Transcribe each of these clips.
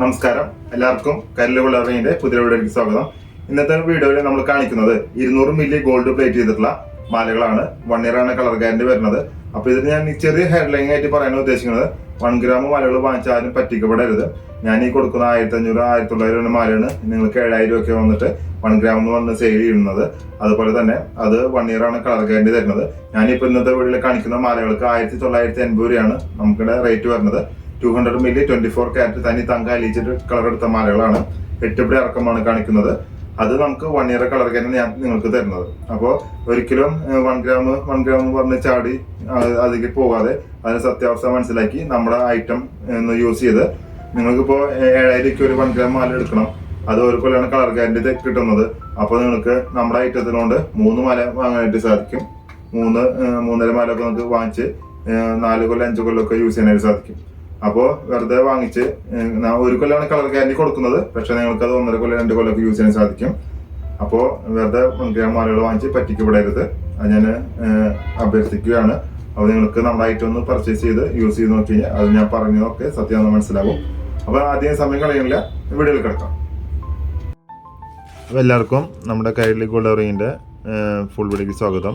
നമസ്കാരം. എല്ലാവർക്കും കരൽ വിളറിന്റെ പുതിയ വീഡിയോയിലേക്ക് സ്വാഗതം. ഇന്നത്തെ വീഡിയോയിൽ നമ്മൾ കാണിക്കുന്നത് ഇരുന്നൂറ് മില്ലി ഗോൾഡ് പ്ലേറ്റ് ചെയ്തിട്ടുള്ള മാലകളാണ്. വൺ ഇയർ ആണ് കളർ ഗ്യാരണ്ടി വരുന്നത്. അപ്പൊ ഇതിന് ഞാൻ ചെറിയ ഹെഡ്ലൈൻ ആയിട്ട് പറയാൻ ഉദ്ദേശിക്കുന്നത് വൺ ഗ്രാം മാലകൾ വാങ്ങിച്ചാലും പറ്റിക്കപ്പെടരുത്. ഞാൻ ഈ കൊടുക്കുന്ന ആയിരത്തി അഞ്ഞൂറ് ആയിരത്തി തൊള്ളായിരം മാലയാണ് നിങ്ങൾക്ക് ഏഴായിരം ഒക്കെ വന്നിട്ട് വൺ ഗ്രാം എന്ന് പറഞ്ഞ് സെയിൽ ചെയ്യുന്നത്. അതുപോലെ തന്നെ അത് വൺ ഇയർ ആണ് കളർ ഗ്യാരണ്ടി തരുന്നത്. ഞാനിപ്പോ ഇന്നത്തെ വീട്ടിൽ കാണിക്കുന്ന മാലകൾക്ക് ആയിരത്തി തൊള്ളായിരത്തി എൺപത് രൂപയാണ് നമുക്കിടെ റേറ്റ് വരുന്നത്. Two hundred milli twenty four carat തനി തങ്ക അലിയിച്ചിട്ട് കളർ എടുത്ത മാലകളാണ്. എട്ടുപിടി ഇറക്കമാണ് കാണിക്കുന്നത്. അത് നമുക്ക് വൺ ഇയർ കളർ തന്നെ ഞാൻ നിങ്ങൾക്ക് തരുന്നത്. അപ്പോൾ ഒരിക്കലും വൺ ഗ്രാം വൺ ഗ്രാം പറഞ്ഞ് ചാടി അതിലേക്ക് പോകാതെ അതിന് സത്യാവസ്ഥ മനസ്സിലാക്കി നമ്മുടെ ഐറ്റം യൂസ് ചെയ്ത് നിങ്ങൾക്കിപ്പോൾ ഏഴായിരം ഒരു വൺ ഗ്രാം മാല എടുക്കണം. അത് ഒരു കൊല്ലാണ് കളർ ഗ്യാരണ്ടി കിട്ടുന്നത്. അപ്പോൾ നിങ്ങൾക്ക് നമ്മുടെ ഐറ്റത്തിനോണ്ട് മൂന്ന് മാല വാങ്ങാനായിട്ട് സാധിക്കും. മൂന്ന് മൂന്നര മാല ഒക്കെ നമുക്ക് വാങ്ങിച്ച് നാല് കൊല്ലം അഞ്ച് കൊല്ലം ഒക്കെ യൂസ് ചെയ്യാനായിട്ട് സാധിക്കും. അപ്പോൾ വെറുതെ വാങ്ങിച്ച് ഒരു കൊല്ലമാണ് കളർ ഗ്യാരണ്ടി കൊടുക്കുന്നത്. പക്ഷെ നിങ്ങൾക്ക് അത് ഒന്നര കൊല്ലം രണ്ട് കൊല്ലമൊക്കെ യൂസ് ചെയ്യാൻ സാധിക്കും. അപ്പോ വെറുതെ ഗ്രാം മാലകൾ വാങ്ങിച്ച് പറ്റിക്കപ്പെടരുത്. അത് ഞാൻ അഭ്യർത്ഥിക്കുകയാണ്. അപ്പോൾ നിങ്ങൾക്ക് നമ്മുടെ ഐറ്റം ഒന്ന് പർച്ചേസ് ചെയ്ത് യൂസ് ചെയ്ത് നോക്കി കഴിഞ്ഞാൽ അത് ഞാൻ പറഞ്ഞതൊക്കെ സത്യമാണെന്ന് മനസ്സിലാവും. അപ്പോൾ ആദ്യം സമയം കളയുന്നില്ല വീഡിയോയിൽ കിടക്കാം. അപ്പോൾ എല്ലാവർക്കും നമ്മുടെ കൈരളി ഗോൾഡ് റിങ്ങിന്റെ ഫുൾ വീഡിയോക്ക് സ്വാഗതം.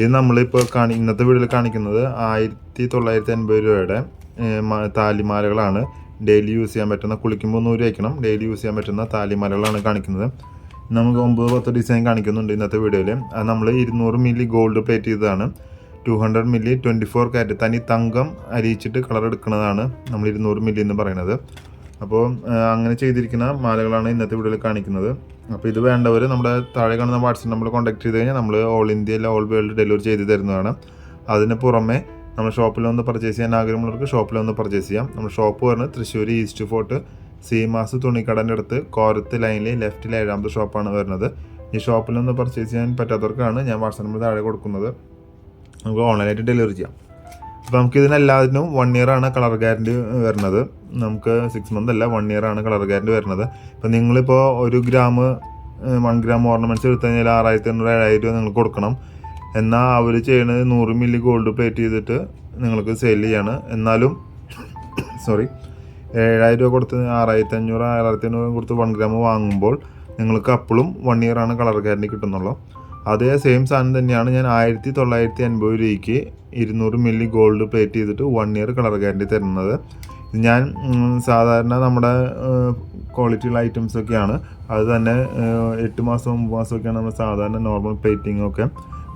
ഇത് നമ്മളിപ്പോൾ കാണി ഇന്നത്തെ വീഡിയോയിൽ കാണിക്കുന്നത് ആയിരത്തി തൊള്ളായിരത്തി അൻപത് രൂപയുടെ താലിമാലകളാണ്. ഡെയിലി യൂസ് ചെയ്യാൻ പറ്റുന്ന കുളിക്കുമ്പോൾ നൂറ് ഡെയിലി യൂസ് ചെയ്യാൻ പറ്റുന്ന താലിമാലകളാണ് കാണിക്കുന്നത്. നമുക്ക് ഒമ്പത് പത്ത് ഡിസൈൻ കാണിക്കുന്നുണ്ട് ഇന്നത്തെ വീഡിയോയിൽ അത് നമ്മൾ ഇരുന്നൂറ് മില്ലി ഗോൾഡ് പ്ലേറ്റ് ചെയ്തതാണ്. Two hundred milli twenty four carat തനി തങ്കം അരിയിച്ചിട്ട് കളർ എടുക്കുന്നതാണ് നമ്മൾ ഇരുന്നൂറ് മില്ലി എന്ന് പറയുന്നത്. അപ്പോൾ അങ്ങനെ ചെയ്തിരിക്കുന്ന മാലകളാണ് ഇന്നത്തെ വീഡിയോയിൽ കാണിക്കുന്നത്. അപ്പോൾ ഇത് വേണ്ടവർ നമ്മുടെ താഴെ കാണുന്ന വാട്സപ്പ് നമ്മൾ കോൺടാക്ട് ചെയ്ത് കഴിഞ്ഞാൽ നമ്മൾ ഓൾ ഇന്ത്യയിൽ ഓൾ വേൾഡ് ഡെലിവറി ചെയ്ത് തരുന്നതാണ്. അതിന് പുറമെ നമ്മൾ ഷോപ്പിൽ വന്ന് പർച്ചേസ് ചെയ്യാൻ ആഗ്രഹമുള്ളവർക്ക് ഷോപ്പിൽ വന്ന് പർച്ചേസ് ചെയ്യാം. നമ്മൾ ഷോപ്പ് പറഞ്ഞ് തൃശ്ശൂർ ഈസ്റ്റ് ഫോർട്ട് സീമാസ് തുണിക്കടന്റെ അടുത്ത് കോരത്ത് ലൈനിൽ ലെഫ്റ്റിൽ ഏഴാമത്തെ ഷോപ്പാണ് വരുന്നത്. ഈ ഷോപ്പിൽ നിന്ന് പർച്ചേസ് ചെയ്യാൻ പറ്റാത്തവർക്കാണ് ഞാൻ വാട്സപ്പ് നമ്പർ താഴെ കൊടുക്കുന്നത്. നമുക്ക് ഓൺലൈനായിട്ട് ഡെലിവറി ചെയ്യാം. അപ്പോൾ നമുക്ക് ഇതിനെല്ലാത്തിനും വൺ ഇയർ ആണ് കളർ ഗ്യാരണ്ടി വരുന്നത്. നമുക്ക് സിക്സ് മന്ത് അല്ല വൺ ഇയർ ആണ് കളർ ഗ്യാരണ്ടി വരുന്നത്. ഇപ്പം നിങ്ങളിപ്പോൾ ഒരു ഗ്രാം വൺ ഗ്രാം ഓർണമെന്റ്സ് എടുത്തു കഴിഞ്ഞാൽ ആറായിരത്തി എണ്ണൂറ് ഏഴായിരം രൂപ നിങ്ങൾ കൊടുക്കണം. എന്നാൽ അവർ ചെയ്യണത് നൂറ് മില്ലി ഗോൾഡ് പ്ലേറ്റ് ചെയ്തിട്ട് നിങ്ങൾക്ക് സെയിൽ ചെയ്യാണ്. എന്നാലും സോറി ഏഴായിരം രൂപ കൊടുത്ത് ആറായിരത്തി അഞ്ഞൂറ് ആറായിരത്തി അഞ്ഞൂറ് കൊടുത്ത് വൺ ഗ്രാം വാങ്ങുമ്പോൾ നിങ്ങൾക്ക് അപ്പോഴും വൺ ഇയർ ആണ് കളർ ഗ്യാരണ്ടി കിട്ടുന്നുള്ളൂ. അതേ സെയിം സാധനം തന്നെയാണ് ഞാൻ ആയിരത്തി തൊള്ളായിരത്തി അൻപത് രൂപയ്ക്ക് ഇരുന്നൂറ് മില്ലി ഗോൾഡ് പ്ലേറ്റ് ചെയ്തിട്ട് വൺ ഇയർ കളർ ഗ്യാരണ്ടി തരുന്നത്. ഞാൻ സാധാരണ നമ്മുടെ ക്വാളിറ്റിയുള്ള ഐറ്റംസ് ഒക്കെയാണ്. അത് തന്നെ എട്ട് മാസം ഒമ്പത് മാസമൊക്കെയാണ് നമ്മൾ സാധാരണ നോർമൽ പ്ലേറ്റിംഗ് ഒക്കെ.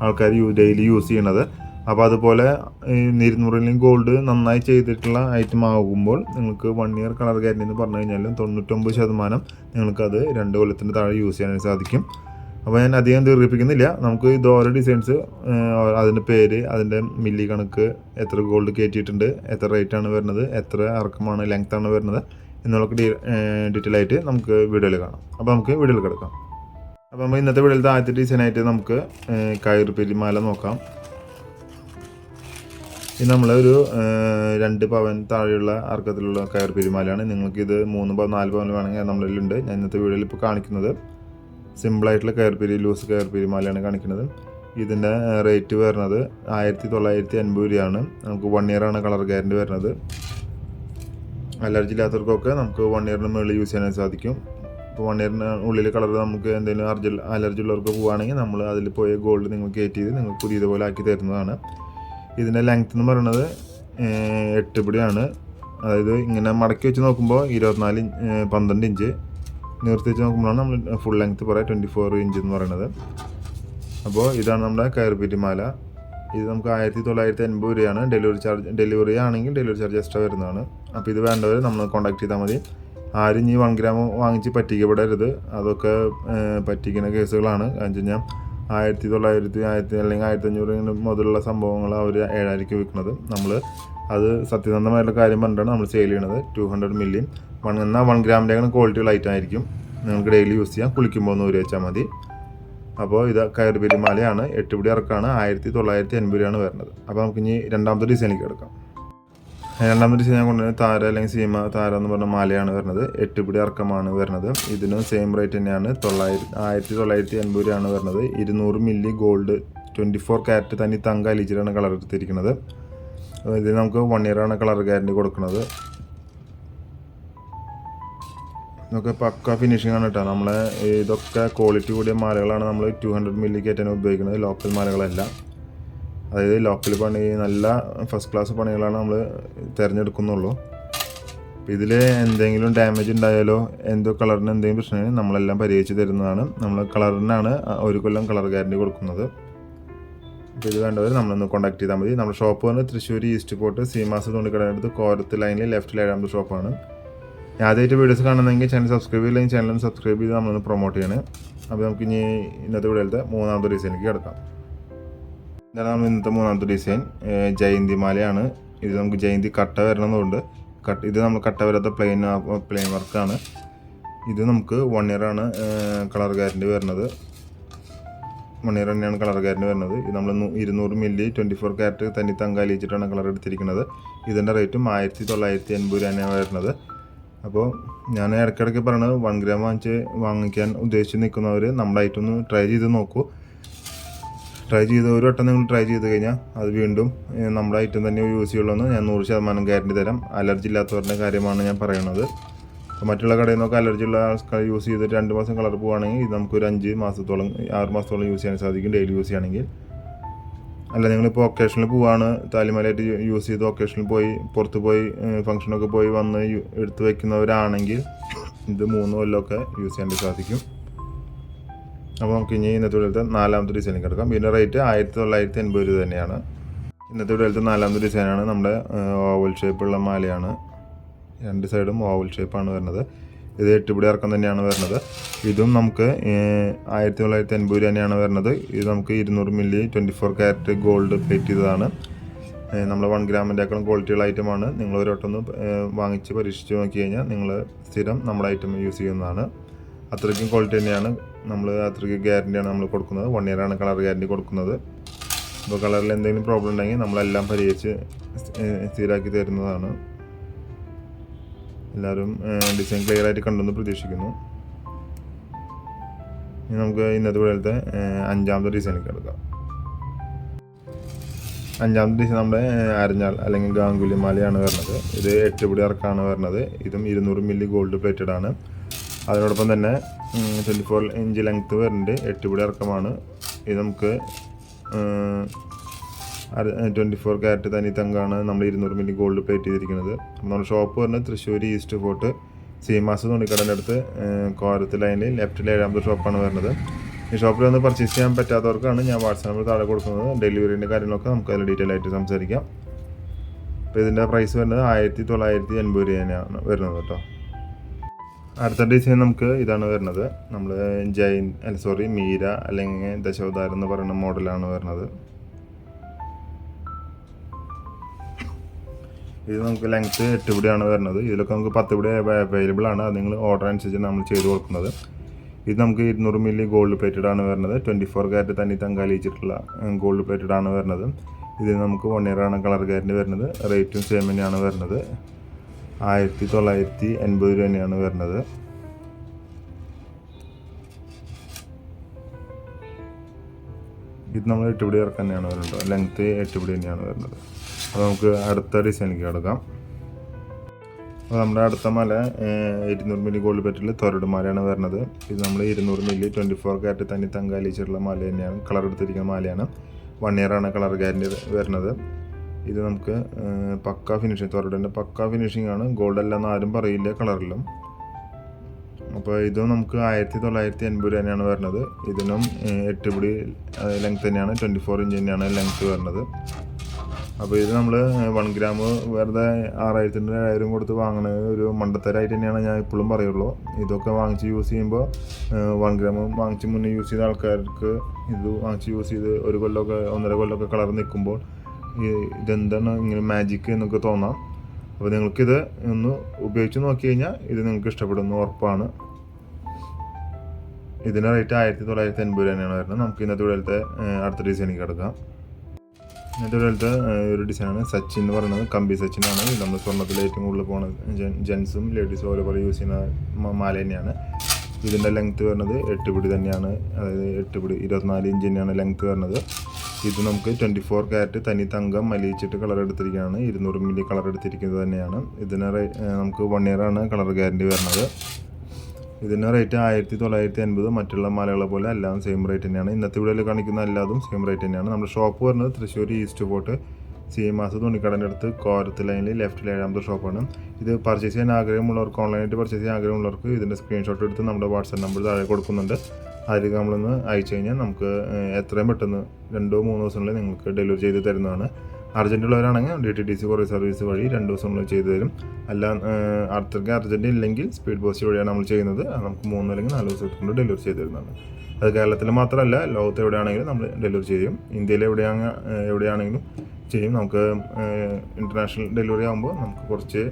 ആൾക്കാർ ഡെയിലി യൂസ് ചെയ്യണത്. അപ്പോൾ അതുപോലെ ഈ ഇരുന്നൂറിലും ഗോൾഡ് നന്നായി ചെയ്തിട്ടുള്ള ഐറ്റം ആകുമ്പോൾ നിങ്ങൾക്ക് വൺ ഇയർ കളർ ഗ്യാരണ്ടി എന്ന് പറഞ്ഞു കഴിഞ്ഞാലും തൊണ്ണൂറ്റൊമ്പത് ശതമാനം നിങ്ങൾക്കത് രണ്ട് കൊല്ലത്തിന്റെ താഴെ യൂസ് ചെയ്യാൻ സാധിക്കും. അപ്പോൾ ഞാൻ അധികം ദീർഘിപ്പിക്കുന്നില്ല. നമുക്ക് ഇത് ഓരോ ഡിസൈൻസ് അതിന്റെ പേര് അതിന്റെ മില്ലി കണക്ക് എത്ര ഗോൾഡ് കയറ്റിയിട്ടുണ്ട് എത്ര റേറ്റ് ആണ് വരുന്നത് എത്ര ഇറക്കമാണ് ലെങ്ത്താണ് വരുന്നത് എന്നുള്ളതൊക്കെ ഡീറ്റെയിൽ ആയിട്ട് നമുക്ക് വീഡിയോയിൽ കാണാം. അപ്പോൾ നമുക്ക് വീഡിയോയിൽ കിടക്കാം. അപ്പോൾ നമ്മൾ ഇന്നത്തെ വീഡിയോയിലത്തെ ആദ്യത്തെ ഡിസൈനായിട്ട് നമുക്ക് കയർ പെരുമാല നോക്കാം. ഇത് നമ്മൾ ഒരു രണ്ട് പവൻ താഴെയുള്ള അർക്കത്തിലുള്ള കയർ പെരുമാലയാണ് നിങ്ങൾക്കിത് മൂന്ന് പവൻ നാല് പവൻ വേണമെങ്കിൽ നമ്മളിലുണ്ട് ഞാൻ ഇന്നത്തെ വീഡിയോയിൽ ഇപ്പോൾ കാണിക്കുന്നത് സിമ്പിളായിട്ടുള്ള കയർ പെരി ലൂസ് കയർ പെരുമാലയാണ് കാണിക്കുന്നത്. ഇതിന്റെ റേറ്റ് വരുന്നത് ആയിരത്തി തൊള്ളായിരത്തി അൻപത് രൂപയാണ്. നമുക്ക് വൺ ഇയർ ആണ് കളർ ഗ്യാരന്റി വരുന്നത്. അലർജി ഇല്ലാത്തവർക്കൊക്കെ നമുക്ക് വൺ ഇയറിന് മുകളിൽ യൂസ് ചെയ്യാനായി സാധിക്കും. ഇപ്പോൾ വൺ ഇയറിന് ഉള്ളിൽ കളർ നമുക്ക് എന്തെങ്കിലും അർജി അലർജി ഉള്ളവർക്ക് പോവുകയാണെങ്കിൽ നമ്മൾ അതിൽ പോയ ഗോൾഡ് നിങ്ങൾ കയറ്റി ചെയ്ത് നിങ്ങൾക്ക് പുതിയതുപോലെ ആക്കി തരുന്നതാണ്. ഇതിന്റെ ലെങ്ത് എന്ന് പറയുന്നത് എട്ട് പിടിയാണ്. അതായത് ഇങ്ങനെ മടക്കി വെച്ച് നോക്കുമ്പോൾ ഇരുപത്തിനാല് പന്ത്രണ്ട് ഇഞ്ച്. നിർത്തി വെച്ച് നോക്കുമ്പോഴാണ് നമ്മൾ ഫുൾ ലെങ്ത് പറയാം ട്വന്റി ഫോർ ഇഞ്ച് എന്ന് പറയുന്നത്. അപ്പോൾ ഇതാണ് നമ്മുടെ കയറുപീറ്റി മാല. ഇത് നമുക്ക് ആയിരത്തി തൊള്ളായിരത്തി അൻപത് രൂപയാണ്. ഡെലിവറി ചാർജ് ഡെലിവറി ആണെങ്കിൽ ഡെലിവറി ചാർജ് എക്സ്ട്രാ വരുന്നതാണ്. അപ്പോൾ ഇത് വേണ്ടവർ നമ്മൾ കോൺടാക്ട് ചെയ്താൽ മതി. ആരും ഈ വൺ ഗ്രാം വാങ്ങിച്ച് പറ്റിക്കപ്പെടരുത്. അതൊക്കെ പറ്റിക്കുന്ന കേസുകളാണ്. കാരണം വെച്ച് കഴിഞ്ഞാൽ ആയിരത്തി തൊള്ളായിരത്തി ആയിരത്തി അല്ലെങ്കിൽ ആയിരത്തി അഞ്ഞൂറ് മുതലുള്ള സംഭവങ്ങൾ അവർ ഏഴായിരിക്കും വിൽക്കുന്നത്. നമ്മൾ അത് സത്യസന്ധമായിട്ടുള്ള കാര്യം പറഞ്ഞിട്ടാണ് നമ്മൾ സെയിൽ ചെയ്യണത്. ടു ഹൺഡ്രഡ് മില്യൺ വൺ എന്നാൽ വൺ ഗ്രാമിന്റെ ക്വാളിറ്റിയുള്ള ഐറ്റം ആയിരിക്കും. നിങ്ങൾക്ക് ഡെയിലി യൂസ് ചെയ്യാം. കുളിക്കുമ്പോൾ ഒന്ന് ഊരി വെച്ചാൽ മതി. അപ്പോൾ ഇത് കയറി പെരുമാലയാണ് എട്ട് പിടി ഇറക്കാണ്. ആയിരത്തി തൊള്ളായിരത്തി എൺപത് രൂപയാണ് വരുന്നത്. അപ്പോൾ നമുക്ക് ഇനി രണ്ടാമത്തെ ഡിസൈനിലേക്ക് എടുക്കാം രണ്ടാമത്തെ ഞാൻ കൊണ്ടുവരുന്നത് താര അല്ലെങ്കിൽ സീമ താര എന്ന് പറഞ്ഞ മാലയാണ് വരുന്നത്. എട്ടുപിടി അർക്കമാണ് വരുന്നത്. ഇതിനും സെയിം റേറ്റ് തന്നെയാണ്. തൊള്ളായിരത്തി ആയിരത്തി തൊള്ളായിരത്തി എൺപത് രൂപയാണ് വരുന്നത്. ഇരുന്നൂറ് milli gold twenty four carat തനി തങ്ക അലിച്ചിട്ടാണ് കളർ എടുത്തിരിക്കുന്നത്. ഇത് നമുക്ക് വൺ ഇയറാണ് കളർ ഗ്യാരണ്ടി കൊടുക്കുന്നത്. ഇതൊക്കെ പക്ക ഫിനിഷിംഗ് ആണ് കേട്ടോ. നമ്മളെ ഇതൊക്കെ ക്വാളിറ്റി കൂടിയ മാലകളാണ് നമ്മൾ ടു ഹൺഡ്രഡ് മില്ലി കയറ്റാൻ ഉപയോഗിക്കുന്നത്. ലോക്കൽ മാലകളല്ല. അതായത് ലോക്കൽ പണി നല്ല ഫസ്റ്റ് ക്ലാസ് പണികളാണ് നമ്മൾ തിരഞ്ഞെടുക്കുന്നുള്ളൂ. അപ്പോൾ ഇതിൽ എന്തെങ്കിലും ഡാമേജ് ഉണ്ടായാലോ എന്തോ കളറിന് എന്തെങ്കിലും പ്രശ്നമാണെങ്കിൽ നമ്മളെല്ലാം പരിഹരിച്ച് തരുന്നതാണ്. നമ്മൾ കളറിനാണ് ഒരു കൊല്ലം കളർ ഗ്യാരണ്ടി കൊടുക്കുന്നത്. അപ്പോൾ ഇത് വേണ്ടവർ നമ്മളൊന്ന് കോൺടാക്ട് ചെയ്താൽ മതി. നമ്മുടെ ഷോപ്പ് വന്ന് തൃശ്ശൂർ ഈസ്റ്റ് പോർട്ട് സീമാസ് തുണിക്കടയുടെ കോരത്ത് ലൈനിൽ ലെഫ്റ്റിൽ ഏഴാമത്തെ ഷോപ്പാണ് ആദ്യമായിട്ട് വീഡിയോസ് കാണുന്നെങ്കിൽ ചാനൽ സബ്സ്ക്രൈബ് ചെയ്യില്ലെങ്കിൽ ചാനൽ സബ്സ്ക്രൈബ് ചെയ്ത് നമ്മളൊന്ന് പ്രൊമോട്ട് ചെയ്യണേ. അപ്പോൾ നമുക്ക് ഇനി ഇന്നത്തെ വീഡിയോയിലത്തെ മൂന്നാമത്തെ ഡിസൈനിലേക്ക് കിടക്കാം. ഇതാണ് നമ്മൾ ഇന്നത്തെ മൂന്നാമത്തെ ഡിസൈൻ ജയന്തി മാലയാണ്. ഇത് നമുക്ക് ജയന്തി കട്ട വരണമെന്നുണ്ട്. കട്ട് ഇത് നമ്മൾ കട്ട വരാത്ത പ്ലെയിൻ പ്ലെയിൻ വർക്കാണ് ഇത് നമുക്ക് വൺ ഇയർ ആണ് കളർ ഗ്യാരണ്ടി വരുന്നത്. വൺ ഇയർ തന്നെയാണ് കളർ ഗ്യാരണ്ടി വരുന്നത്. ഇത് നമ്മൾ ഇരുന്നൂറ് മില്ലി ട്വന്റി ഫോർ ക്യാരറ്റ് തനി തങ്കാലിച്ചിട്ടാണ് കളർ എടുത്തിരിക്കുന്നത്. ഇതിന്റെ റേറ്റും ആയിരത്തി തൊള്ളായിരത്തി എൺപത് രൂപയാണ് വരുന്നത്. അപ്പോൾ ഞാൻ ഇടയ്ക്കിടയ്ക്ക് പറയുന്നത് വൺ ഗ്രാം വാങ്ങിച്ച് വാങ്ങിക്കാൻ ഉദ്ദേശിച്ച് നിൽക്കുന്നവർ നമ്മുടെ ഐറ്റം ഒന്ന് ട്രൈ ചെയ്ത് നോക്കൂ. ട്രൈ ചെയ്ത് ഒരു വട്ടം നിങ്ങൾ ട്രൈ ചെയ്ത് കഴിഞ്ഞാൽ അത് വീണ്ടും നമ്മുടെ ഐറ്റം തന്നെ യൂസ് ചെയ്യുള്ളൂ ഞാൻ നൂറ് ശതമാനം ഗ്യാരണ്ടി തരാം. അലർജി ഇല്ലാത്തവരുടെ കാര്യമാണ് ഞാൻ പറയുന്നത് അപ്പോൾ മറ്റുള്ള കടയിൽ നിന്നൊക്കെ അലർജി ഉള്ള ആൾക്കാർ യൂസ് ചെയ്തിട്ട് രണ്ട് മാസം കളർ പോവുകയാണെങ്കിൽ ഇത് നമുക്ക് ഒരു അഞ്ച് മാസത്തോളം ആറ് മാസത്തോളം യൂസ് ചെയ്യാൻ സാധിക്കും ഡെയിലി യൂസ് ചെയ്യുകയാണെങ്കിൽ. അല്ല നിങ്ങളിപ്പോൾ ഒക്കേഷനിൽ പോവാണ് താലിമലയായിട്ട് യൂസ് ചെയ്ത് ഒക്കേഷനിൽ പോയി പുറത്ത് പോയി ഫംഗ്ഷനൊക്കെ പോയി വന്ന് എടുത്ത് വയ്ക്കുന്നവരാണെങ്കിൽ ഇത് മൂന്ന് കൊല്ലമൊക്കെ യൂസ് ചെയ്യാൻ സാധിക്കും. അപ്പോൾ നമുക്ക് ഇനി ഇന്നത്തെ വീട്ടിലത്തെ നാലാമത്തെ ഡിസൈനിലേക്ക് കിടക്കാം. ഇതിന്റെ റേറ്റ് ആയിരത്തി തൊള്ളായിരത്തി എൺപത് രൂപ തന്നെയാണ് ഇന്നത്തെ വീട്ടിലത്തെ നാലാമത്തെ ഡിസൈനാണ് നമ്മുടെ ഓവൽ ഷേപ്പുള്ള മാലയാണ്. രണ്ട് സൈഡും ഓവൽ ഷേപ്പാണ് വരുന്നത്. ഇത് എട്ടുപിടി ഇറക്കം തന്നെയാണ് വരുന്നത്. ഇതും നമുക്ക് ആയിരത്തി തൊള്ളായിരത്തി എൺപത് രൂപ തന്നെയാണ് വരുന്നത്. ഇത് നമുക്ക് ഇരുന്നൂറ് milli twenty four carat gold plate ചെയ്തതാണ് നമ്മൾ വൺ ഗ്രാമിന്റെക്കാളും ക്വാളിറ്റിയുള്ള ഐറ്റമാണ് നിങ്ങൾ ഒരു വട്ടം വാങ്ങിച്ച് പരീക്ഷിച്ച് നോക്കി കഴിഞ്ഞാൽ നിങ്ങൾ സ്ഥിരം നമ്മുടെ ഐറ്റം യൂസ് ചെയ്യുന്നതാണ്. അത്രയ്ക്കും ക്വാളിറ്റി തന്നെയാണ്. നമ്മൾ അത്രയ്ക്ക് ഗ്യാരന്റിയാണ് നമ്മൾ കൊടുക്കുന്നത്. വൺ ഇയറാണ് കളർ ഗ്യാരണ്ടി കൊടുക്കുന്നത്. അപ്പോൾ കളറിൽ എന്തെങ്കിലും പ്രോബ്ലം ഉണ്ടെങ്കിൽ നമ്മളെല്ലാം പരിഹരിച്ച് സ്ഥിരമാക്കി തരുന്നതാണ്. എല്ലാവരും ഡിസൈൻ ക്ലിയർ ആയിട്ട് കണ്ടെന്ന് പ്രതീക്ഷിക്കുന്നു. ഇനി നമുക്ക് ഇന്നത്തെ പോലത്തെ അഞ്ചാമത്തെ ഡിസൈനിലേക്ക് എടുക്കാം അഞ്ചാമത്തെ ഡിസൈൻ നമ്മുടെ അരഞ്ഞാൾ അല്ലെങ്കിൽ ഗാംഗുലി മാലയാണ് വരുന്നത്. ഇത് എട്ട് പിടി ഇറക്കാണ് വരുന്നത്. ഇതും ഇരുന്നൂറ് മില്ലി ഗോൾഡ് പ്ലേറ്റഡ് ആണ്. അതിനോടൊപ്പം തന്നെ ട്വന്റി ഫോർ ഇഞ്ച് ലെങ്ത്ത് വരുന്നുണ്ട് എട്ട് പിടി ഇറക്കമാണ്. ഇത് നമുക്ക് ട്വന്റി ഫോർ ക്യാരറ്റ് തനി തങ്കാണ് നമ്മൾ ഇരുന്നൂറ് മില്ലി ഗോൾഡ് പ്ലേറ്റ് ചെയ്തിരിക്കുന്നത്. നമ്മുടെ ഷോപ്പ് പറഞ്ഞത് തൃശ്ശൂർ ഈസ്റ്റ് ഫോർട്ട് സീമാസ് തുണിക്കടന്റെ അടുത്ത് കോരത്ത് ലൈനിൽ ലെഫ്റ്റിൽ ഏഴാമത്തെ ഷോപ്പാണ് വരുന്നത്. ഈ ഷോപ്പിൽ വന്ന് പർച്ചേസ് ചെയ്യാൻ പറ്റാത്തവർക്കാണ് ഞാൻ വാട്സാപ്പ് നമ്പർ താഴെ കൊടുക്കുന്നത്. ഡെലിവറിന്റെ കാര്യങ്ങളൊക്കെ നമുക്ക് അതിൽ ഡീറ്റെയിൽ ആയിട്ട് സംസാരിക്കാം. അപ്പോൾ ഇതിന്റെ പ്രൈസ് വരുന്നത് ആയിരത്തി തൊള്ളായിരത്തി എൺപത് രൂപ തന്നെയാണ് വരുന്നത് കേട്ടോ. അടുത്ത ഡിസൈൻ നമുക്ക് ഇതാണ് വരുന്നത്. നമ്മൾ ജൈൻ അല്ല സോറി മീര അല്ലെങ്കിൽ ദശവതാരം എന്ന് പറയുന്ന മോഡലാണ് വരുന്നത്. ഇത് നമുക്ക് ലെങ്ത്ത് എട്ട് പിടിയാണ് വരുന്നത്. ഇതിലൊക്കെ നമുക്ക് പത്ത് പിടി അവൈലബിൾ ആണ്. അത് നിങ്ങൾ ഓർഡർ അനുസരിച്ച് നമ്മൾ ചെയ്ത് കൊടുക്കുന്നത്. ഇത് നമുക്ക് ഇരുന്നൂറ് മില്ലി ഗോൾഡ് പ്ലേറ്റഡ് ആണ് വരുന്നത്. ട്വന്റി ഫോർ ക്യാരറ്റ് തന്നി തങ്കാലിച്ചിട്ടുള്ള ഗോൾഡ് പ്ലേറ്റഡ് ആണ് വരുന്നത്. ഇത് നമുക്ക് വൺ ഇയർ ആണ് കളർ ഗ്യാരണ്ടി വരുന്നത്. റേറ്റും സെയിം തന്നെയാണ് വരുന്നത്. ആയിരത്തി തൊള്ളായിരത്തി എൺപത് രൂപ തന്നെയാണ് വരുന്നത്. ഇത് നമ്മൾ എട്ടുപിടി ഇറക്കാൻ തന്നെയാണ് വരുന്നത്. ലെങ്ത്ത് എട്ടുപിടി തന്നെയാണ് വരുന്നത്. അപ്പോൾ നമുക്ക് അടുത്ത ഡിസൈനിലേക്ക് കിടക്കാം. അപ്പോൾ നമ്മുടെ അടുത്ത മല ഇരുന്നൂറ് മില്ലി ഗോൾഡ് പെറ്റിൽ തൊരട് മാലയാണ് വരുന്നത്. ഇത് നമ്മൾ ഇരുന്നൂറ് മില്ലി ട്വന്റി ഫോർ കാറ്റ് തന്നെ തങ്കാലിച്ചിട്ടുള്ള മാല തന്നെയാണ്. കളർ എടുത്തിരിക്കുന്ന മാലയാണ്. വൺ ആണ് കളർ ഗ്യാരണ്ടി വരുന്നത്. ഇത് നമുക്ക് പക്ക ഫിനിഷിങ് തൊരടിന്റെ പക്ക ഫിനിഷിംഗ് ആണ്. ഗോൾഡ് അല്ലെന്ന് ആരും പറയില്ല കളറിലും അപ്പോൾ ഇതും നമുക്ക് ആയിരത്തി തൊള്ളായിരത്തി എൺപത് തന്നെയാണ് വരുന്നത് ഇതിനും എട്ട് പിടി ലെങ്ത് തന്നെയാണ്. ട്വന്റി ഫോർ ഇഞ്ച് തന്നെയാണ് ലെങ്ത് വരുന്നത് അപ്പോൾ ഇത് നമ്മൾ വൺ ഗ്രാം വെറുതെ ആറായിരത്തിന്റെ ഏഴായിരം കൊടുത്ത് വാങ്ങണ ഒരു മണ്ടത്തരായിട്ട് തന്നെയാണ് ഞാൻ ഇപ്പോഴും പറയുള്ളൂ. ഇതൊക്കെ വാങ്ങിച്ച് യൂസ് ചെയ്യുമ്പോൾ വൺ ഗ്രാം വാങ്ങിച്ച് മുന്നേ യൂസ് ചെയ്ത ആൾക്കാർക്ക് ഇത് വാങ്ങിച്ച് യൂസ് ചെയ്ത് ഒരു കൊല്ലമൊക്കെ ഒന്നര കൊല്ലമൊക്കെ കളർ നിൽക്കുമ്പോൾ ഇതെന്താണ് ഇങ്ങനെ മാജിക്ക് എന്നൊക്കെ തോന്നാം. അപ്പോൾ നിങ്ങൾക്കിത് ഒന്ന് ഉപയോഗിച്ച് നോക്കി കഴിഞ്ഞാൽ ഇത് നിങ്ങൾക്ക് ഇഷ്ടപ്പെടുന്ന ഉറപ്പാണ്. ഇതിന് റേറ്റ് ആയിരത്തി തൊള്ളായിരത്തി എൺപത് തന്നെയാണ് വരുന്നത്. നമുക്ക് ഇന്നത്തെ ഇവിടുത്തെ അടുത്ത ഡിസൈനിൽ കിടക്കാം. ഇന്നത്തെ ഇവിടുത്തെ ഒരു ഡിസൈനാണ് സച്ചിൻ എന്ന് പറയുന്നത്. കമ്പി സച്ചിനാണ് നമ്മൾ സ്വർണത്തിൽ ഏറ്റവും കൂടുതൽ പോണ ജെൻസും ലേഡീസും ഓരോപോലെ യൂസ് ചെയ്യുന്ന മാല തന്നെയാണ്. ഇതിന്റെ ലെങ്ത്ത് വരുന്നത് എട്ട് പിടി തന്നെയാണ്. അതായത് എട്ട് പിടി ഇരുപത്തിനാല് ഇഞ്ച് തന്നെയാണ് ലെങ്ത്ത് വരുന്നത്. ഇത് നമുക്ക് ട്വന്റി ഫോർ ക്യാരറ്റ് തനി തങ്കം മലിയിച്ചിട്ട് കളർ എടുത്തിരിക്കുകയാണ്. ഇരുന്നൂറ് മില്ലി കളർ എടുത്തിരിക്കുന്നത് തന്നെയാണ്. ഇതിന് നമുക്ക് വൺ ഇയർ ആണ് കളർ ഗ്യാരണ്ടി വരുന്നത്. ഇതിന്റെ റേറ്റ് ആയിരത്തി തൊള്ളായിരത്തി അൻപത് മറ്റുള്ള മാലകളെ പോലെ എല്ലാം സെയിം റേറ്റ് തന്നെയാണ്. ഇന്നത്തെ വീഡിയോയിൽ കാണിക്കുന്ന എല്ലാതും സെയിം റേറ്റ് തന്നെയാണ്. നമ്മുടെ ഷോപ്പ് വരുന്നത് Thrissur east fort Seemas തുണിക്കടന്റെ അടുത്ത് കോരത്ത് ലൈനിൽ ലെഫ്റ്റിൽ ഏഴാമത്തെ ഷോപ്പാണ് ഇത് പർച്ചേസ് ചെയ്യാൻ ആഗ്രഹമുള്ളവർക്ക് ഓൺലൈനായിട്ട് പർച്ചേസ് ചെയ്യാൻ ആഗ്രഹമുള്ളവർക്ക് ഇതിന്റെ സ്ക്രീൻഷോട്ട് എടുത്ത് നമ്മുടെ വാട്സപ്പ് നമ്പർ താഴെ കൊടുക്കുന്നുണ്ട്. അതിലേക്ക് നമ്മളൊന്ന് അയച്ചു കഴിഞ്ഞാൽ നമുക്ക് എത്രയും പെട്ടെന്ന് രണ്ടോ മൂന്നോ ദിവസങ്ങളിൽ നിങ്ങൾക്ക് ഡെലിവറി ചെയ്ത് തരുന്നതാണ്. അർജന്റ് ഉള്ളവരാണെങ്കിൽ D T T C courier service വഴി രണ്ട് ദിവസങ്ങളിൽ ചെയ്തു തരും. അല്ല അത്രയ്ക്ക് അർജന്റ് ഇല്ലെങ്കിൽ സ്പീഡ് പോസ്റ്റ് വഴിയാണ് നമ്മൾ ചെയ്യുന്നത്. നമുക്ക് മൂന്ന് അല്ലെങ്കിൽ നാല് ദിവസത്തിനുള്ളിൽ ഡെലിവറി ചെയ്ത് തരുന്നതാണ്. അത് കേരളത്തിൽ മാത്രമല്ല ലോകത്ത് എവിടെയാണെങ്കിലും നമ്മൾ ഡെലിവറി ചെയ്യും. ഇന്ത്യയിൽ എവിടെയാണ് എവിടെയാണെങ്കിലും ചെയ്യും. നമുക്ക് ഇന്റർനാഷണൽ ഡെലിവറി ആകുമ്പോൾ നമുക്ക് കുറച്ച്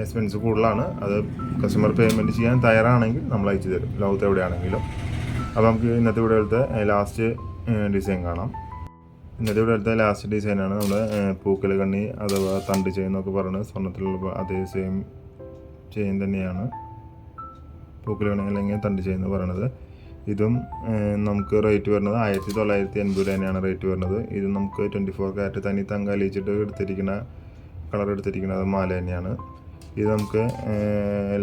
എക്സ്പെൻസ് കൂടുതലാണ്. അത് കസ്റ്റമർ പേയ്മെന്റ് ചെയ്യാൻ തയ്യാറാണെങ്കിൽ നമ്മൾ അയച്ചു തരും. ലോകത്ത് എവിടെയാണെങ്കിലും. അപ്പോൾ നമുക്ക് ഇന്നത്തെ വീഡിയോയിലത്തെ ലാസ്റ്റ് ഡിസൈൻ കാണാം. ഇന്നത്തെ വീഡിയോയിലത്തെ ലാസ്റ്റ് ഡിസൈനാണ് നമ്മൾ പൂക്കൽ കണ്ണി അഥവാ തണ്ട് ചെയിൻ എന്നൊക്കെ പറയുന്നത് സ്വർണത്തിലുള്ള അതേ സെയിം ചെയിൻ തന്നെയാണ്. പൂക്കൽ കണ്ണി അല്ലെങ്കിൽ തണ്ട് ചെയിൻ എന്ന് പറയുന്നത്. ഇതും നമുക്ക് റേറ്റ് വരുന്നത് ആയിരത്തി തൊള്ളായിരത്തി എൺപത് തന്നെയാണ് റേറ്റ് വരുന്നത്. ഇത് നമുക്ക് ട്വന്റി ഫോർ കാറ്റ് തനി തങ്കാലിച്ചിട്ട് എടുത്തിരിക്കുന്ന കളർ എടുത്തിരിക്കുന്നത് മാല തന്നെയാണ്. ഇത് നമുക്ക്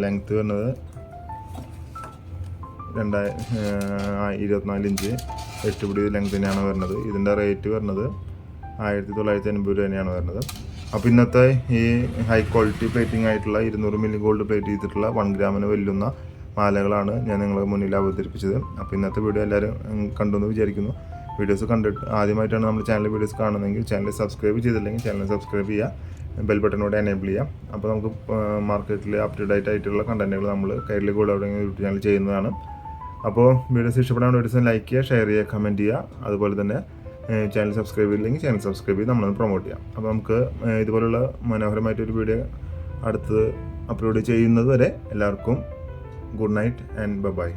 ലെങ്ത്ത് വരുന്നത് രണ്ടായി ഇരുപത്തിനാല് ഇഞ്ച് എട്ട് പിടി ലെങ്ത് തന്നെയാണ് വരുന്നത്. ഇതിന്റെ റേറ്റ് വരുന്നത് ആയിരത്തി തൊള്ളായിരത്തി അൻപത് രൂപ തന്നെയാണ് വരുന്നത്. അപ്പോൾ ഇന്നത്തെ ഈ ഹൈ ക്വാളിറ്റി പ്ലേറ്റിംഗ് ആയിട്ടുള്ള ഇരുന്നൂറ് മില്ലി ഗോൾഡ് പ്ലേറ്റ് ചെയ്തിട്ടുള്ള വൺ ഗ്രാമിന് വെല്ലുന്ന മാലകളാണ് ഞാൻ നിങ്ങളുടെ മുന്നിൽ അവതരിപ്പിച്ചത്. അപ്പോൾ ഇന്നത്തെ വീഡിയോ എല്ലാവരും കണ്ടു എന്ന് വിചാരിക്കുന്നു. വീഡിയോസ് കണ്ടിട്ട് ആദ്യമായിട്ടാണ് നമ്മൾ ചാനൽ വീഡിയോസ് കാണുന്നതെങ്കിൽ ചാനൽ സബ്സ്ക്രൈബ് ചെയ്തില്ലെങ്കിൽ ചാനൽ സബ്സ്ക്രൈബ് ചെയ്യുക ബെൽ ബട്ടനോട് എനേബിൾ ചെയ്യാം അപ്പോൾ നമുക്ക് മാർക്കറ്റിൽ അപ്ഡേറ്റ് ആയിട്ടുള്ള കണ്ടന്റുകൾ നമ്മൾ കയ്യിൽ കൂടെ യൂട്യൂബ് ചാനൽ ചെയ്യുന്നതാണ്. അപ്പോൾ വീഡിയോസ് ഇഷ്ടപ്പെടാൻ വീഡിയോസ് ലൈക്ക് ചെയ്യുക ഷെയർ ചെയ്യുക കമന്റ് ചെയ്യുക. അതുപോലെ തന്നെ ചാനൽ സബ്സ്ക്രൈബ് ചെയ്തില്ലെങ്കിൽ ചാനൽ സബ്സ്ക്രൈബ് ചെയ്ത് നമ്മളൊന്ന് പ്രൊമോട്ട് ചെയ്യാം. അപ്പോൾ നമുക്ക് ഇതുപോലുള്ള മനോഹരമായിട്ടൊരു വീഡിയോ അടുത്ത് അപ്ലോഡ് ചെയ്യുന്നത് വരെ എല്ലാവർക്കും ഗുഡ് നൈറ്റ് ആൻഡ് ബൈ